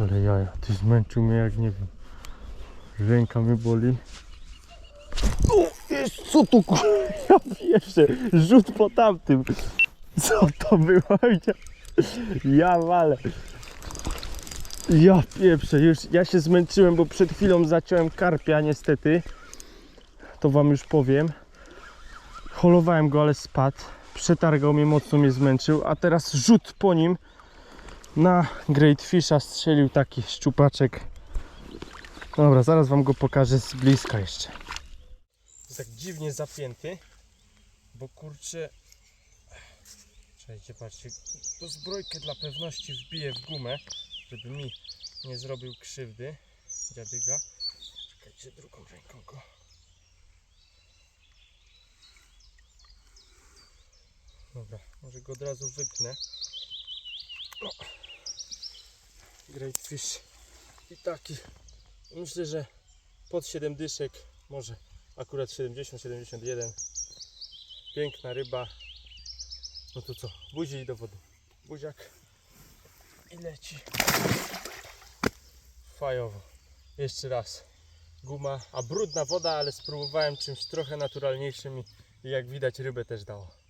Ale jaja, ty zmęczył mnie jak nie wiem. Ręka mnie boli. O, jest, co to kur... Ja pierwsze, rzut po tamtym. Co to było? Ja, walę. Ja pieprzę, już ja się zmęczyłem, bo przed chwilą zaciąłem karpia niestety. To wam już powiem. Holowałem go, ale spadł. Przetargał mnie, mocno mnie zmęczył, a teraz rzut po nim na Great Fisha strzelił taki szczupaczek. Dobra, zaraz wam go pokażę z bliska jeszcze. Tak dziwnie zapięty, bo kurczę... Czekajcie, patrzcie, to zbrojkę dla pewności wbiję w gumę, żeby mi nie zrobił krzywdy dziadyga. Czekajcie, drugą ręką go. Dobra, może go od razu wypnę. O. Great fish. I taki. Myślę, że pod 7 dyszek, może akurat 70, 71. Piękna ryba. No to co? Buzi do wody. Buziak. I leci. Fajowo. Jeszcze raz. Guma, a brudna woda, ale spróbowałem czymś trochę naturalniejszym i jak widać rybę też dało.